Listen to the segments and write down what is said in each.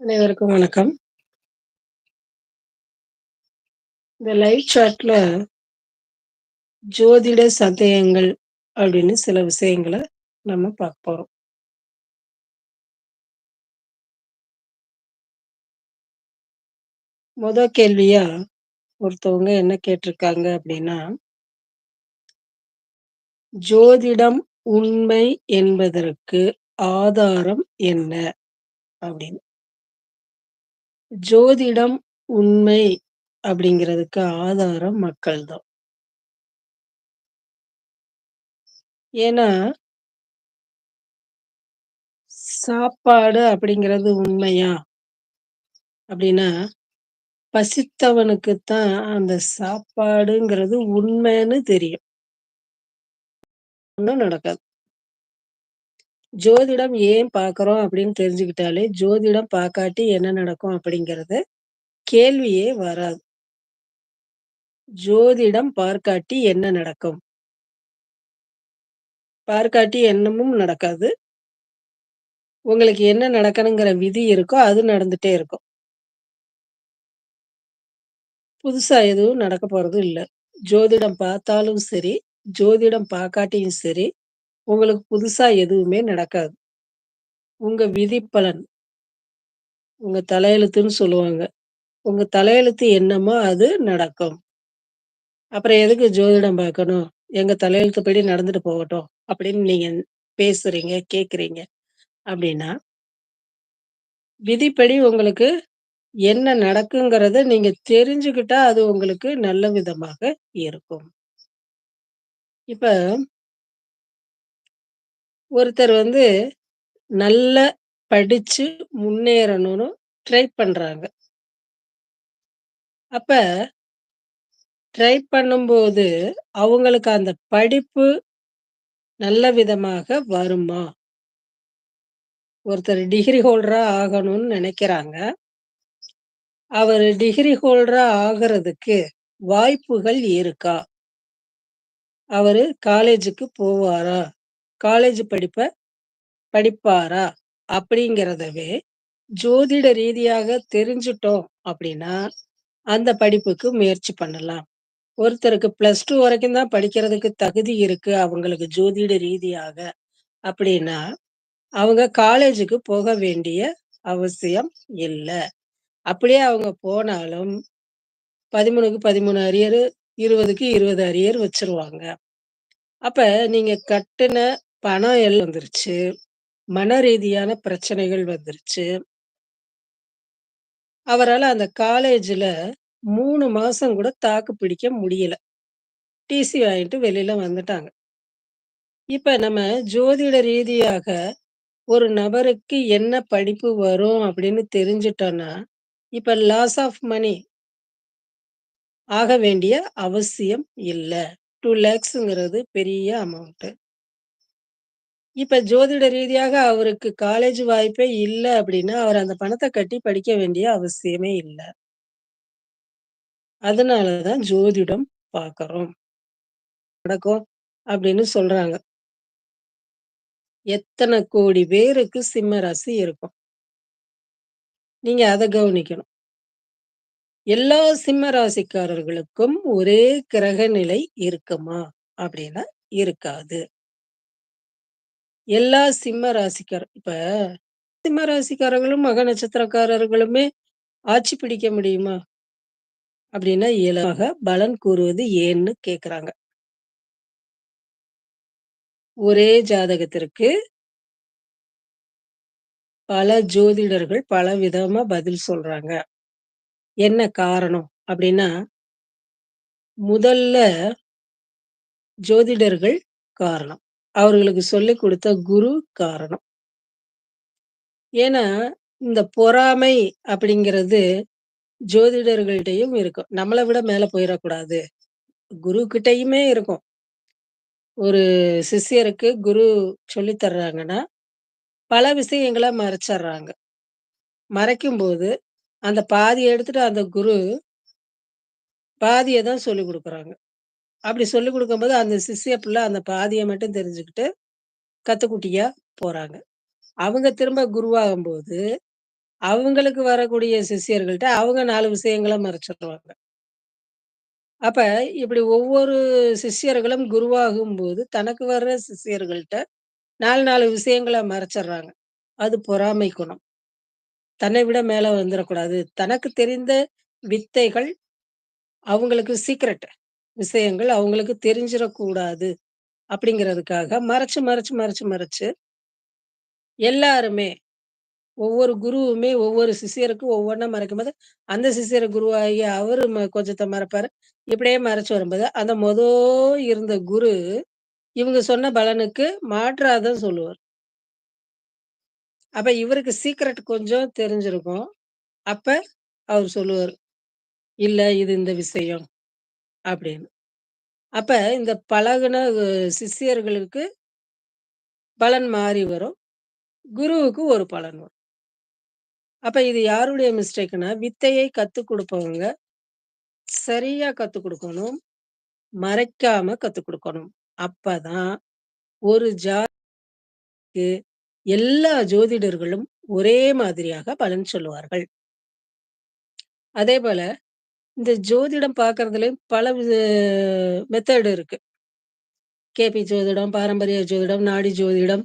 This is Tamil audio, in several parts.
அனைவருக்கும் வணக்கம். இந்த லைவ் சாட்ல ஜோதிட சந்தேகங்கள் அப்படின்னு சில விஷயங்கள நம்ம பார்க்க போறோம். முத கேள்வியா ஒருத்தவங்க என்ன கேட்டிருக்காங்க அப்படின்னா ஜோதிடம் உண்மை என்பதற்கு ஆதாரம் என்ன? அப்படின்னு. ஜோதிடம் உண்மை அப்படிங்கிறதுக்கு ஆதாரம் மக்கள் தான். ஏன்னா சாப்பாடு அப்படிங்கிறது உண்மையா? அப்படின்னா, பசித்தவனுக்குத்தான் அந்த சாப்பாடுங்கிறது உண்மைன்னு தெரியும். ஒண்ணும் நடக்காது. ஜோதிடம் ஏன் பார்க்குறோம் அப்படின்னு தெரிஞ்சுக்கிட்டாலே, ஜோதிடம் பார்க்காட்டி என்ன நடக்கும் அப்படிங்கிறத கேள்வியே வராது. ஜோதிடம் பார்க்காட்டி என்ன நடக்கும்? பார்க்காட்டி என்னமும் நடக்காது. உங்களுக்கு என்ன நடக்கணுங்கிற விதி இருக்கோ, அது நடந்துட்டே இருக்கும். புதுசா எதுவும் நடக்க போறது இல்லை ஜோதிடம் பார்த்தாலும் சரி, ஜோதிடம் பார்க்காட்டியும் சரி, உங்களுக்கு புதுசா எதுவுமே நடக்காது. உங்க விதிப்பலன் உங்க தலையெழுத்துன்னு சொல்லுவாங்க. உங்க தலையெழுத்து என்னமோ அது நடக்கும். அப்புறம் எதுக்கு ஜோதிடம் பார்க்கணும்? எங்க தலையெழுத்துப்படி நடந்துட்டு போகட்டும். அப்படின்னு நீங்க பேசுறீங்க, கேக்குறீங்க அப்படின்னா விதிப்படி உங்களுக்கு என்ன நடக்குங்கிறத நீங்க தெரிஞ்சுக்கிட்டா, அது உங்களுக்கு நல்ல விதமாக இருக்கும். இப்ப ஒருத்தர் வந்து நல்லா படிச்சு முன்னேறணும்னு ட்ரை பண்றாங்க. அப்ப ட்ரை பண்ணும்போது, அவங்களுக்கு அந்த படிப்பு நல்ல விதமாக வருமா? ஒருத்தர் டிகிரி ஹோல்டரா ஆகணும்னு நினைக்கிறாங்க அவர் டிகிரி ஹோல்டரா ஆகுறதுக்கு வாய்ப்புகள் இருக்கா? அவரு காலேஜுக்கு போவாரா? காலேஜ் படிப்பை படிப்பாரா? அப்படிங்கிறதவே ஜோதிட ரீதியாக தெரிஞ்சுட்டோம் அப்படின்னா, அந்த படிப்புக்கு முயற்சி பண்ணலாம். ஒருத்தருக்கு பிளஸ் டூ வரைக்கும் தான் படிக்கிறதுக்கு தகுதி இருக்கு, அவங்களுக்கு ஜோதிட ரீதியாக அப்படின்னா, அவங்க காலேஜுக்கு போக வேண்டிய அவசியம் இல்லை அப்படியே அவங்க போனாலும் பதிமூணுக்கு பதிமூணு அரியர் இருபதுக்கு இருபது அரியர் வச்சிருவாங்க அப்ப நீங்க கட்டின பணம் எல்லாம் வந்துருச்சு. மன ரீதியான பிரச்சனைகள் வந்துருச்சு. அவரால அந்த காலேஜ்ல 3 மாசம் கூட தாக்கு பிடிக்க முடியல. டிசி வாங்கிட்டு வெளியில வந்துட்டாங்க. இப்ப நம்ம ஜோதிட ரீதியாக ஒரு நபருக்கு என்ன படிப்பு வரும் அப்படின்னு தெரிஞ்சுட்டோம்னா, இப்ப லாஸ் ஆஃப் மனி ஆக வேண்டிய அவசியம் இல்ல. 2 லேக்ஸ்ங்கிறது பெரிய அமௌண்ட். இப்ப ஜோதிட ரீதியாக அவருக்கு காலேஜ் வாய்ப்பே இல்ல அப்படின்னா, அவர் அந்த பணத்த கட்டி படிக்க வேண்டிய அவசியமே இல்ல. அதனால தான் ஜோதிடம் பார்க்குறோம். நடக்கும் அப்படின்னு சொல்றாங்க. எத்தன கோடி பேருக்கு சிம்ம ராசி இருக்கும். நீங்க அத கவனிக்கணும். எல்லா சிம்ம ராசிக்காரர்களுக்கும் ஒரே கிரக நிலை இருக்குமா? அப்படின்னா இருக்காது. எல்லா சிம்ம ராசிக்கார இப்ப சிம்ம ராசிக்காரர்களும், மக நட்சத்திரக்காரர்களுமே ஆட்சி பிடிக்க முடியுமா? அப்படின்னா இயலாக பலன் கூறுவது ஏன்னு கேக்குறாங்க ஒரே ஜாதகத்திற்கு பல ஜோதிடர்கள் பல விதமா பதில் சொல்றாங்க. என்ன காரணம்? அப்படின்னா முதல்ல ஜோதிடர்கள் காரணம். அவர்களுக்கு சொல்லிக் கொடுத்த குரு காரணம். ஏன்னா, இந்த பொறாமை அப்படிங்கிறது ஜோதிடர்கள்ட்டயும் இருக்கும். நம்மளை விட மேல போயிடக்கூடாது குரு கிட்டையுமே இருக்கும். ஒரு சிஷ்யருக்கு குரு சொல்லி தர்றாங்கன்னா, பல விஷயங்களை விஷயங்கள மறைக்கும் போது அந்த பாதியை எடுத்துட்டு அந்த குரு பாதியை தான் சொல்லிக் கொடுக்குறாங்க அப்படி சொல்லிக் கொடுக்கும்போது அந்த சிஷ்ய பிள்ளை அந்த பாதியை மட்டும் தெரிஞ்சுக்கிட்டு, கத்துக்குட்டியா போறாங்க. அவங்க திரும்ப குருவாகும்போது, அவங்களுக்கு வரக்கூடிய சிஷியர்கள்ட்ட அவங்க நாலு விஷயங்களை மறைச்சிடுவாங்க அப்ப இப்படி ஒவ்வொரு சிஷ்யர்களும் குருவாகும்போது, தனக்கு வர்ற சிஷியர்கள்ட்ட நாலு நாலு விஷயங்களை மறைச்சிடுறாங்க அது பொறாமை குணம். தன்னை விட மேல வந்துடக்கூடாது தனக்கு தெரிந்த வித்தைகள் அவங்களுக்கு சீக்ரெட் விஷயங்கள் அவங்களுக்கு தெரிஞ்சிடக்கூடாது அப்படிங்கிறதுக்காக மறைச்சு, மறைச்சு, மறைச்சு, மறைச்சு எல்லாருமே ஒவ்வொரு குருவுமே ஒவ்வொரு சிஷியருக்கும் ஒவ்வொன்றா மறைக்கும் போது அந்த சிஷியர் குருவாகி அவரு ம கொஞ்சத்த மறைப்பாரு. இப்படியே மறைச்சு வரும்போது, அந்த மொத இருந்த குரு, இவங்க சொன்ன பலனுக்கு மாற்றாதான் சொல்லுவார். அப்ப இவருக்கு சீக்ரெட் கொஞ்சம் தெரிஞ்சிருக்கும். அப்ப அவர் சொல்லுவார் "இல்ல இது இந்த விஷயம்" அப்படின்னு. அப்ப இந்த பழகுன அ சிஷ்யர்களுக்கு பலன் மாறி வரும். குருவுக்கு ஒரு பலன் வரும். அப்ப இது யாருடைய மிஸ்டேக்குன்னா, வித்தையை கத்துக் குடுப்பவங்க சரியா கத்துக் குடுக்கணும். மறைக்காம கத்துக் குடுக்கணும். அப்பதான் ஒரு ஜாதிக்கு எல்லா ஜோதிடர்களும் ஒரே மாதிரியாக பலன் சொல்லுவார்கள். அதேபோல இந்த ஜோதிடம் பார்க்கறதுலயும் பல வித இருக்கு. கேபி ஜோதிடம், பாரம்பரிய ஜோதிடம், நாடி ஜோதிடம்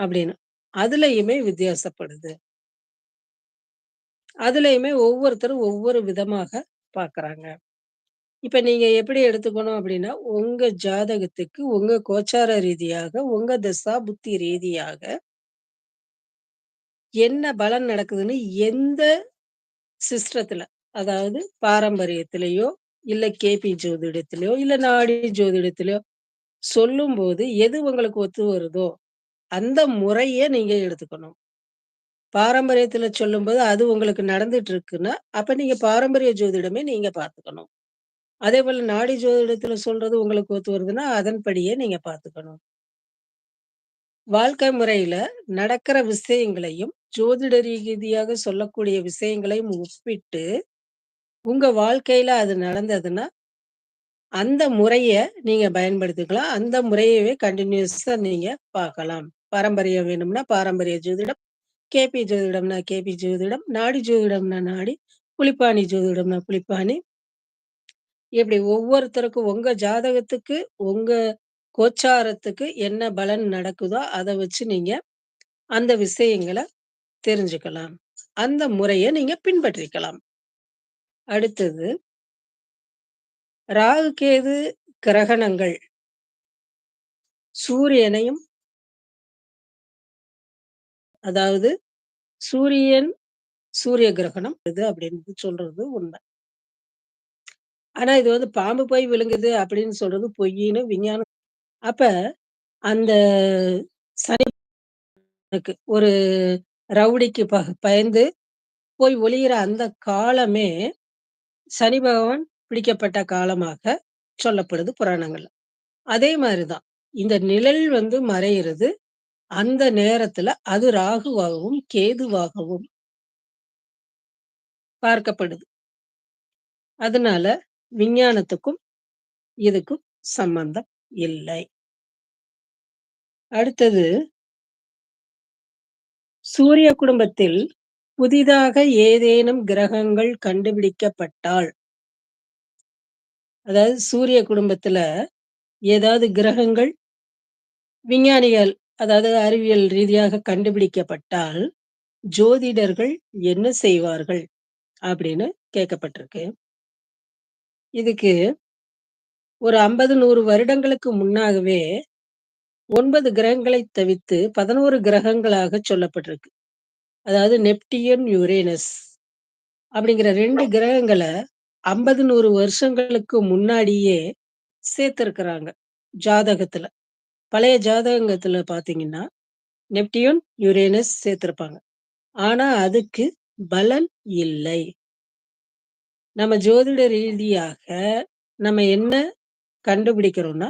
அப்படின்னு. அதுலயுமே வித்தியாசப்படுது. அதுலயுமே ஒவ்வொருத்தரும் ஒவ்வொரு விதமாக பார்க்குறாங்க. இப்ப நீங்க எப்படி எடுத்துக்கணும் அப்படின்னா, உங்க ஜாதகத்துக்கு, உங்க கோச்சார ரீதியாக, உங்க தசா புத்தி ரீதியாக என்ன பலன் நடக்குதுன்னு எந்த சிஸ்டத்துல, அதாவது பாரம்பரியத்திலேயோ இல்லை கேபி ஜோதிடத்திலேயோ இல்லை நாடி ஜோதிடத்திலேயோ சொல்லும்போது, எது உங்களுக்கு ஒத்து வருதோ, அந்த முறையே நீங்க எடுத்துக்கணும். பாரம்பரியத்துல சொல்லும்போது, அது உங்களுக்கு நடந்துட்டு இருக்குன்னா, அப்ப நீங்க பாரம்பரிய ஜோதிடமே நீங்க பார்த்துக்கணும். அதேபோல நாடி ஜோதிடத்துல சொல்றது உங்களுக்கு ஒத்து வருதுன்னா, அதன்படியே நீங்க பார்த்துக்கணும். வாழ்க்கை முறையில நடக்கிற விஷயங்களையும், ஜோதிட ரீதியாக சொல்லக்கூடிய விஷயங்களையும் ஒப்பிட்டு, உங்க வாழ்க்கையில அது நடந்ததுன்னா, அந்த முறைய நீங்க பயன்படுத்திக்கலாம். அந்த முறையவே கன்டினியூஸா நீங்க பார்க்கலாம். பாரம்பரியம் வேணும்னா பாரம்பரிய ஜோதிடம், கேபி ஜோதிடம்னா கேபி ஜோதிடம், நாடி ஜோதிடம்னா நாடி, புலிப்பாணி ஜோதிடம்னா புலிப்பாணி. இப்படி ஒவ்வொருத்தருக்கும் உங்க ஜாதகத்துக்கு, உங்க கோச்சாரத்துக்கு என்ன பலன் நடக்குதோ, அத வச்சு நீங்க அந்த விஷயங்கள தெரிஞ்சுக்கலாம். அந்த முறைய நீங்க பின்பற்றிக்கலாம். அடுத்தது ராகு, கேது கிரகணங்கள். சூரியனையும் அதாவது சூரியன், சூரிய கிரகணம் இது அப்படின்னு சொல்றது உண்மை. ஆனா இது வந்து பாம்பு போய் விழுங்குது அப்படின்னு சொல்றது பொய்யின்னு விஞ்ஞானம். அப்ப அந்த சனி ஒரு ரவுடிக்கு ப பயந்து போய் ஒளிகிற அந்த காலமே, சனி பகவான் பிடிக்கப்பட்ட காலமாக சொல்லப்படுது புராணங்கள் அதே மாதிரிதான் இந்த நிழல் வந்து மறையிறது, அந்த நேரத்துல அது ராகுவாகவும், கேதுவாகவும் பார்க்கப்படுது. அதனால விஞ்ஞானத்துக்கும், இதுக்கும் சம்பந்தம் இல்லை. அடுத்தது சூரிய குடும்பத்தில் புதிதாக ஏதேனும் கிரகங்கள் கண்டுபிடிக்கப்பட்டால் அதாவது சூரிய குடும்பத்துல ஏதாவது கிரகங்கள் விஞ்ஞானிகள் அதாவது அறிவியல் ரீதியாக கண்டுபிடிக்கப்பட்டால், ஜோதிடர்கள் என்ன செய்வார்கள்? அப்படின்னு கேட்கப்பட்டிருக்கு. இதுக்கு ஒரு 50, 100 வருடங்களுக்கு முன்னாகவே ஒன்பது கிரகங்களைத் தவிர்த்து 11 கிரகங்களாக சொல்லப்பட்டிருக்கு. அதாவது நெப்டியூன், யுரேனஸ் அப்படிங்கிற 2 கிரகங்கள 50, 100 வருஷங்களுக்கு முன்னாடியே சேர்த்திருக்கிறாங்க, ஜாதகத்துல. பழைய ஜாதகத்துல பார்த்தீங்கன்னா, நெப்டியூன், யுரேனஸ் சேர்த்திருப்பாங்க. ஆனா அதுக்கு பலன் இல்லை. நம்ம ஜோதிட ரீதியாக நம்ம என்ன கண்டுபிடிக்கிறோம்னா,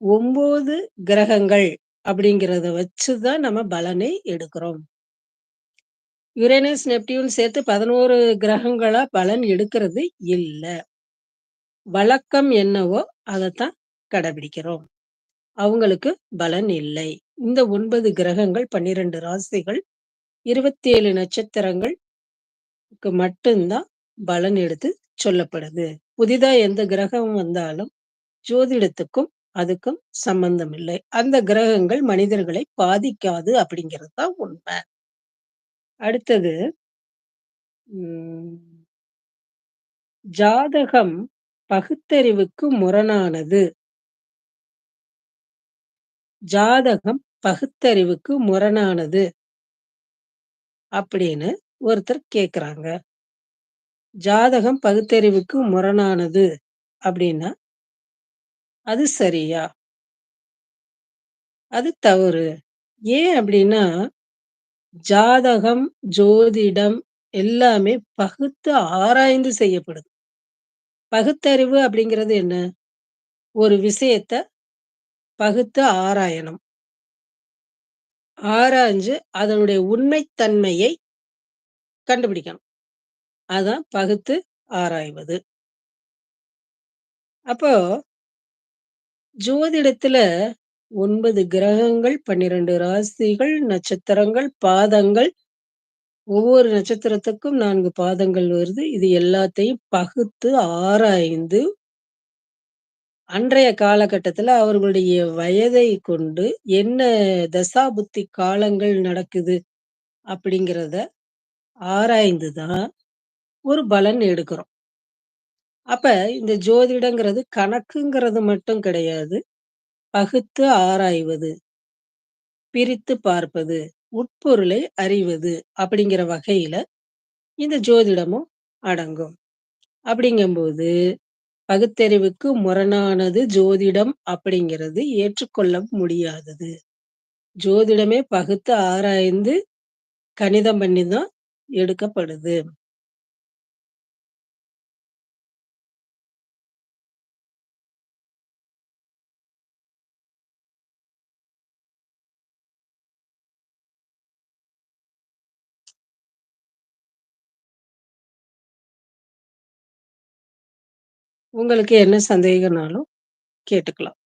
9 கிரகங்கள் அப்படிங்கிறத வச்சு தான் நம்ம பலனை எடுக்கிறோம். யுரேனஸ், நெப்டியூன் சேர்த்து 11 கிரகங்களா பலன் எடுக்கிறது இல்லை வழக்கம் என்னவோ அதைத்தான் கடைபிடிக்கிறோம். அவங்களுக்கு பலன் இல்லை. இந்த ஒன்பது கிரகங்கள், 12 ராசிகள், 27 நட்சத்திரங்கள், நட்சத்திரங்களுக்கு மட்டும்தான் பலன் எடுத்து சொல்லப்படுது. புதிதா எந்த கிரகம் வந்தாலும் ஜோதிடத்துக்கும், அதுக்கும் சம்மந்தம் இல்லை. அந்த கிரகங்கள் மனிதர்களை பாதிக்காது அப்படிங்கிறது தான் உண்மை அடுத்தது ம். ஜாதகம் பகுத்தறிவுக்கு முரணானது. ஜாதகம் பகுத்தறிவுக்கு முரணானது. அப்படின்னு ஒருத்தர் கேட்குறாங்க. ஜாதகம் பகுத்தறிவுக்கு முரணானது அப்படின்னா அது சரியா? அது தவறு. ஏன் அப்படின்னா, ஜாதகம், ஜோதிடம் எல்லாமே பகுத்து ஆராய்ந்து செய்யப்படுது. பகுத்தறிவு அப்படிங்கிறது என்ன? ஒரு விஷயத்த பகுத்து ஆராயணும். ஆராய்ஞ்சு அதனுடைய உண்மைத்தன்மையை கண்டுபிடிக்கணும். அதான் பகுத்து ஆராய்வது. அப்போ ஜோதிடத்துல ஒன்பது கிரகங்கள், 12 ராசிகள், நட்சத்திரங்கள், பாதங்கள், ஒவ்வொரு நட்சத்திரத்துக்கும் நான்கு பாதங்கள் வருது. இது எல்லாத்தையும் பகுத்து ஆராய்ந்து அன்றைய காலகட்டத்துல அவர்களுடைய வயதை கொண்டு என்ன தசாபுத்தி காலங்கள் நடக்குது அப்படிங்கிறத ஆராய்ந்து தான் ஒரு பலன் எடுக்கிறோம். அப்ப இந்த ஜோதிடங்கிறது கணக்குங்கிறது மட்டும் கிடையாது. பகுத்து ஆராய்வது. பிரித்து பார்ப்பது. உட்பொருளை அறிவது அப்படிங்கிற வகையில இந்த ஜோதிடமும் அடங்கும். அப்படிங்கும்போது பகுத்தறிவுக்கு முரணானது ஜோதிடம் அப்படிங்கிறது ஏற்றுக்கொள்ள முடியாதது. ஜோதிடமே பகுத்து ஆராய்ந்து கணிதம் பண்ணி தான் எடுக்கப்படுது. உங்களுக்கு என்ன சந்தேகம்னாலும் கேட்டுக்கலாம்.